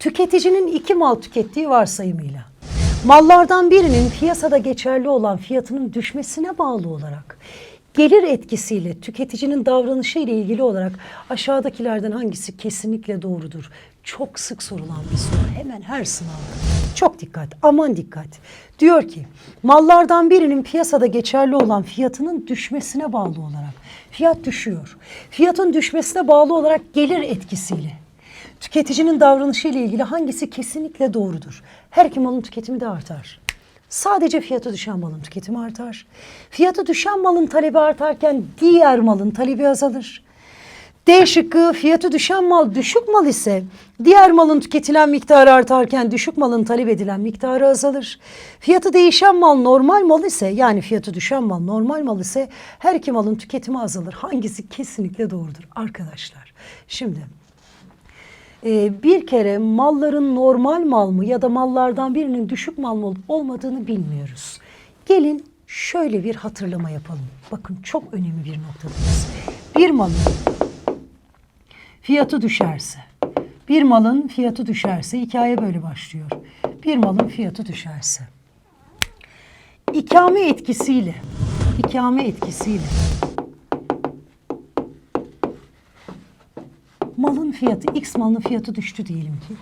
tüketicinin iki mal tükettiği varsayımıyla mallardan birinin piyasada geçerli olan fiyatının düşmesine bağlı olarak gelir etkisiyle tüketicinin davranışı ile ilgili olarak aşağıdakilerden hangisi kesinlikle doğrudur? Çok sık sorulan bir soru. Hemen her sınavda. Çok dikkat, aman dikkat. Diyor ki mallardan birinin piyasada geçerli olan fiyatının düşmesine bağlı olarak fiyat düşüyor. Fiyatın düşmesine bağlı olarak gelir etkisiyle tüketicinin davranışı ile ilgili hangisi kesinlikle doğrudur? Her iki malın tüketimi de artar. Sadece fiyatı düşen malın tüketimi artar. Fiyatı düşen malın talebi artarken diğer malın talebi azalır. D şıkkı fiyatı düşen mal düşük mal ise diğer malın tüketilen miktarı artarken düşük malın talep edilen miktarı azalır. Fiyatı değişen mal normal mal ise yani fiyatı düşen mal normal mal ise her iki malın tüketimi azalır. Hangisi kesinlikle doğrudur arkadaşlar? Şimdi ee, bir kere malların normal mal mı ya da mallardan birinin düşük mal mı olmadığını bilmiyoruz. Gelin şöyle bir hatırlama yapalım. Bakın çok önemli bir noktadayız. Bir malın fiyatı düşerse, bir malın fiyatı düşerse hikaye böyle başlıyor. Bir malın fiyatı düşerse. İkame etkisiyle, ikame etkisiyle malın fiyatı, X malın fiyatı düştü diyelim ki.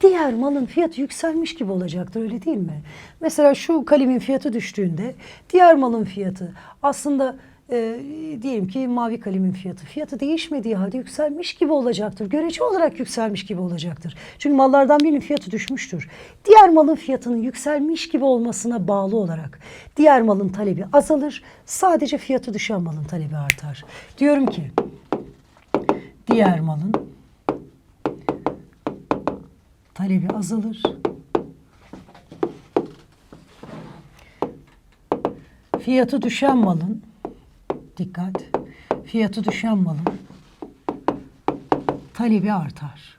Diğer malın fiyatı yükselmiş gibi olacaktır öyle değil mi? Mesela şu kalemin fiyatı düştüğünde diğer malın fiyatı aslında e, diyelim ki mavi kalemin fiyatı fiyatı değişmediği halde yükselmiş gibi olacaktır. Görece olarak yükselmiş gibi olacaktır. Çünkü mallardan birinin fiyatı düşmüştür. Diğer malın fiyatının yükselmiş gibi olmasına bağlı olarak diğer malın talebi azalır. Sadece fiyatı düşen malın talebi artar. Diyorum ki diğer malın talebi azalır. Fiyatı düşen malın dikkat. Fiyatı düşen malın talebi artar.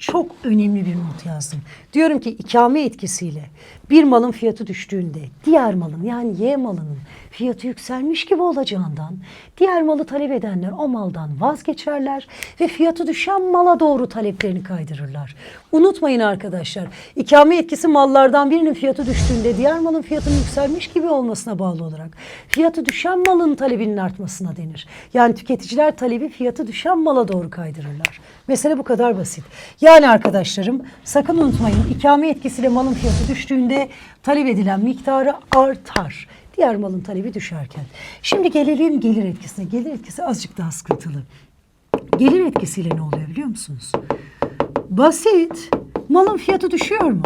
Çok önemli bir not yazdım. Diyorum ki ikame etkisiyle bir malın fiyatı düştüğünde diğer malın yani Y malının fiyatı yükselmiş gibi olacağından diğer malı talep edenler o maldan vazgeçerler ve fiyatı düşen mala doğru taleplerini kaydırırlar. Unutmayın arkadaşlar ikame etkisi mallardan birinin fiyatı düştüğünde diğer malın fiyatının yükselmiş gibi olmasına bağlı olarak fiyatı düşen malın talebinin artmasına denir. Yani tüketiciler talebi fiyatı düşen mala doğru kaydırırlar. Mesele bu kadar basit. Yani arkadaşlarım sakın unutmayın ikame etkisiyle malın fiyatı düştüğünde talep edilen miktarı artar. Diğer malın talebi düşerken. Şimdi gelelim gelir etkisine. Gelir etkisi azıcık daha sıkıntılı. Gelir etkisiyle ne oluyor biliyor musunuz? Basit. Malın fiyatı düşüyor mu?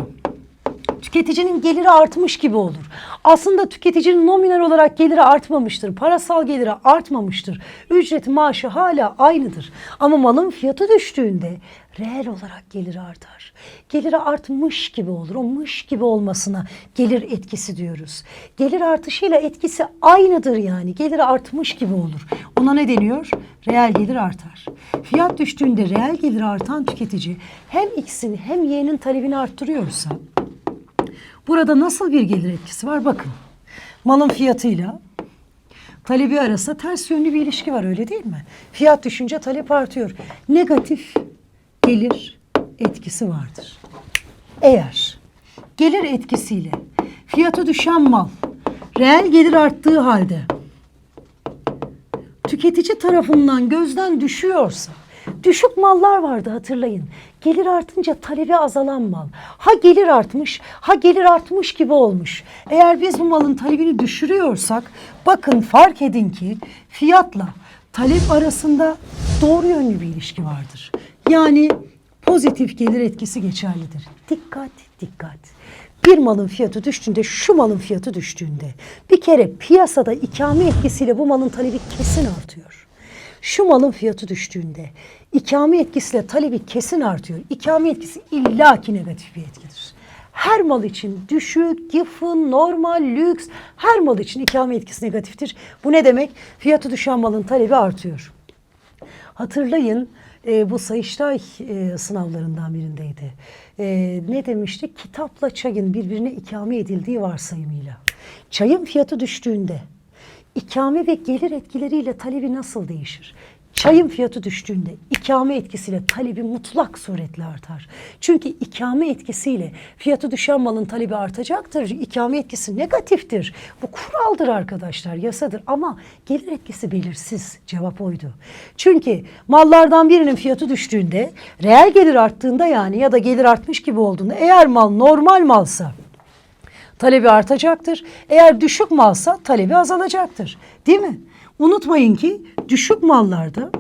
Tüketicinin geliri artmış gibi olur. Aslında tüketicinin nominal olarak geliri artmamıştır. Parasal geliri artmamıştır. Ücret maaşı hala aynıdır. Ama malın fiyatı düştüğünde reel olarak geliri artar. Geliri artmış gibi olur. O mış gibi olmasına gelir etkisi diyoruz. Gelir artışıyla etkisi aynıdır yani. Geliri artmış gibi olur. Ona ne deniyor? Reel gelir artar. Fiyat düştüğünde reel gelir artan tüketici hem X'in hem Y'nin talebini arttırıyorsa Burada nasıl bir gelir etkisi var? Bakın. Malın fiyatıyla talebi arasında ters yönlü bir ilişki var öyle değil mi? Fiyat düşünce talep artıyor. Negatif gelir etkisi vardır. Eğer gelir etkisiyle fiyatı düşen mal reel gelir arttığı halde tüketici tarafından gözden düşüyorsa Düşük mallar vardı hatırlayın. Gelir artınca talebi azalan mal. Ha gelir artmış, ha gelir artmış gibi olmuş. Eğer biz bu malın talebini düşürüyorsak bakın fark edin ki fiyatla talep arasında doğru yönlü bir ilişki vardır. Yani pozitif gelir etkisi geçerlidir. Dikkat, dikkat. Bir malın fiyatı düştüğünde, şu malın fiyatı düştüğünde bir kere piyasada ikame etkisiyle bu malın talebi kesin artıyor şu malın fiyatı düştüğünde ikame etkisiyle talebi kesin artıyor. İkame etkisi illaki negatif bir etkidir. Her mal için düşük, giffen, normal, lüks her mal için ikame etkisi negatiftir. Bu ne demek? Fiyatı düşen malın talebi artıyor. Hatırlayın e, bu Sayıştay e, sınavlarından birindeydi. E, ne demişti? Kitapla çayın birbirine ikame edildiği varsayımıyla. Çayın fiyatı düştüğünde ikame ve gelir etkileriyle talebi nasıl değişir? Çayın fiyatı düştüğünde ikame etkisiyle talebi mutlak suretle artar. Çünkü ikame etkisiyle fiyatı düşen malın talebi artacaktır. İkame etkisi negatiftir. Bu kuraldır arkadaşlar, yasadır ama gelir etkisi belirsiz. Cevap oydu. Çünkü mallardan birinin fiyatı düştüğünde, reel gelir arttığında yani ya da gelir artmış gibi olduğunda eğer mal normal malsa talebi artacaktır. Eğer düşük malsa talebi azalacaktır. Değil mi? Unutmayın ki düşük mallarda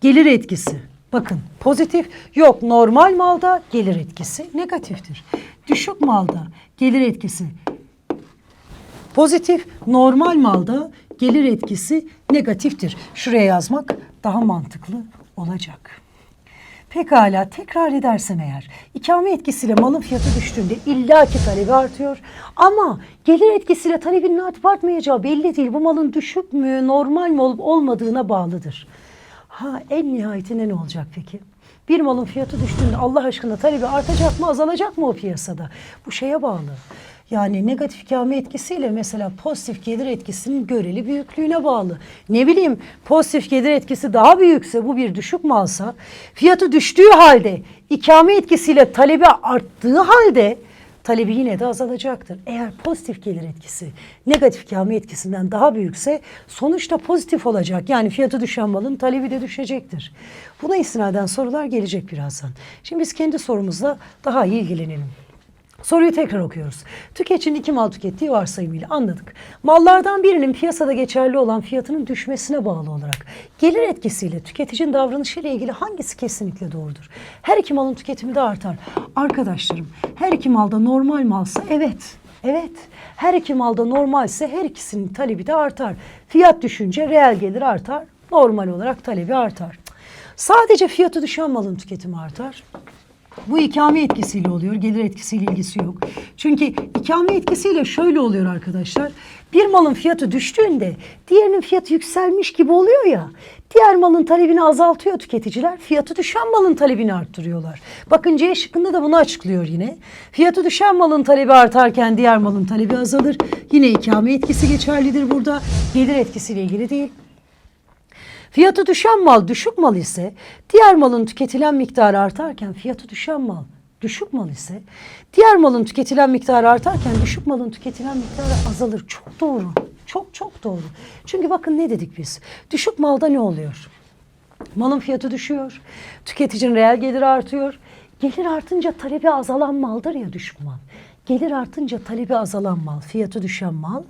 gelir etkisi bakın pozitif yok normal malda gelir etkisi negatiftir. Düşük malda gelir etkisi pozitif normal malda gelir etkisi negatiftir. Şuraya yazmak daha mantıklı olacak. Pekala tekrar edersem eğer ikame etkisiyle malın fiyatı düştüğünde illaki talebi artıyor. Ama gelir etkisiyle talebinin artıp artmayacağı belli değil. Bu malın düşük mü normal mi olup olmadığına bağlıdır. Ha en nihayetinde ne olacak peki? Bir malın fiyatı düştüğünde Allah aşkına talebi artacak mı azalacak mı o piyasada? Bu şeye bağlı. Yani negatif ikame etkisiyle mesela pozitif gelir etkisinin göreli büyüklüğüne bağlı. Ne bileyim pozitif gelir etkisi daha büyükse bu bir düşük malsa fiyatı düştüğü halde ikame etkisiyle talebi arttığı halde talebi yine de azalacaktır. Eğer pozitif gelir etkisi negatif ikame etkisinden daha büyükse sonuçta pozitif olacak. Yani fiyatı düşen malın talebi de düşecektir. Buna istinaden sorular gelecek birazdan. Şimdi biz kendi sorumuzla daha iyi ilgilenelim. Soruyu tekrar okuyoruz. Tüketicinin iki mal tükettiği varsayımıyla anladık. Mallardan birinin piyasada geçerli olan fiyatının düşmesine bağlı olarak gelir etkisiyle tüketicinin davranışıyla ilgili hangisi kesinlikle doğrudur? Her iki malın tüketimi de artar. Arkadaşlarım her iki malda normal malsa evet. Evet. Her iki malda normalse her ikisinin talebi de artar. Fiyat düşünce reel gelir artar. Normal olarak talebi artar. Sadece fiyatı düşen malın tüketimi artar. Bu ikame etkisiyle oluyor. Gelir etkisiyle ilgisi yok. Çünkü ikame etkisiyle şöyle oluyor arkadaşlar. Bir malın fiyatı düştüğünde diğerinin fiyatı yükselmiş gibi oluyor ya. Diğer malın talebini azaltıyor tüketiciler. Fiyatı düşen malın talebini arttırıyorlar. Bakın C şıkkında da bunu açıklıyor yine. Fiyatı düşen malın talebi artarken diğer malın talebi azalır. Yine ikame etkisi geçerlidir burada. Gelir etkisiyle ilgili değil. Fiyatı düşen mal düşük mal ise diğer malın tüketilen miktarı artarken fiyatı düşen mal düşük mal ise diğer malın tüketilen miktarı artarken düşük malın tüketilen miktarı azalır. Çok doğru. Çok çok doğru. Çünkü bakın ne dedik biz? Düşük malda ne oluyor? Malın fiyatı düşüyor. Tüketicinin reel geliri artıyor. Gelir artınca talebi azalan maldır ya düşük mal. Gelir artınca talebi azalan mal, fiyatı düşen mal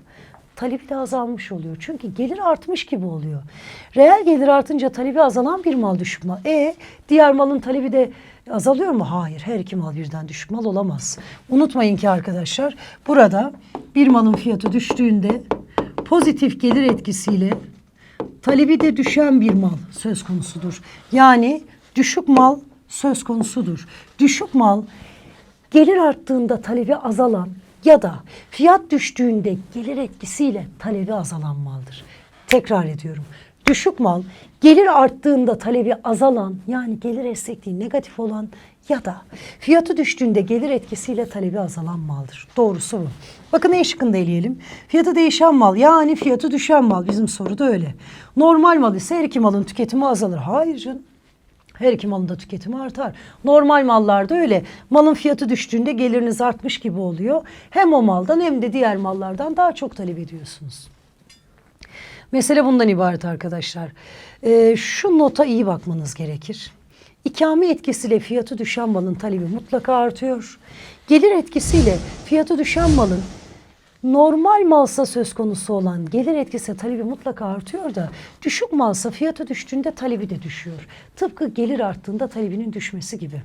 talebi de azalmış oluyor. Çünkü gelir artmış gibi oluyor. Reel gelir artınca talebi azalan bir mal düşük mal. E diğer malın talebi de azalıyor mu? Hayır. Her iki mal birden düşük mal olamaz. Unutmayın ki arkadaşlar burada bir malın fiyatı düştüğünde pozitif gelir etkisiyle talebi de düşen bir mal söz konusudur. Yani düşük mal söz konusudur. Düşük mal gelir arttığında talebi azalan ya da fiyat düştüğünde gelir etkisiyle talebi azalan maldır. Tekrar ediyorum. Düşük mal gelir arttığında talebi azalan yani gelir esnekliği negatif olan ya da fiyatı düştüğünde gelir etkisiyle talebi azalan maldır. Doğrusu bu. Bakın E şıkkında eleyelim. Fiyatı değişen mal yani fiyatı düşen mal bizim soruda öyle. Normal mal ise her iki malın tüketimi azalır. Hayır canım. Her iki malın da tüketimi artar. Normal mallarda öyle. Malın fiyatı düştüğünde geliriniz artmış gibi oluyor. Hem o maldan hem de diğer mallardan daha çok talep ediyorsunuz. Mesele bundan ibaret arkadaşlar. Ee, şu nota iyi bakmanız gerekir. İkame etkisiyle fiyatı düşen malın talebi mutlaka artıyor. Gelir etkisiyle fiyatı düşen malın normal malsa söz konusu olan gelir etkisi talebi mutlaka artıyor da düşük malsa fiyatı düştüğünde talebi de düşüyor. Tıpkı gelir arttığında talebinin düşmesi gibi.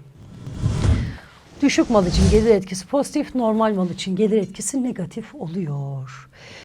Düşük mal için gelir etkisi pozitif, normal mal için gelir etkisi negatif oluyor.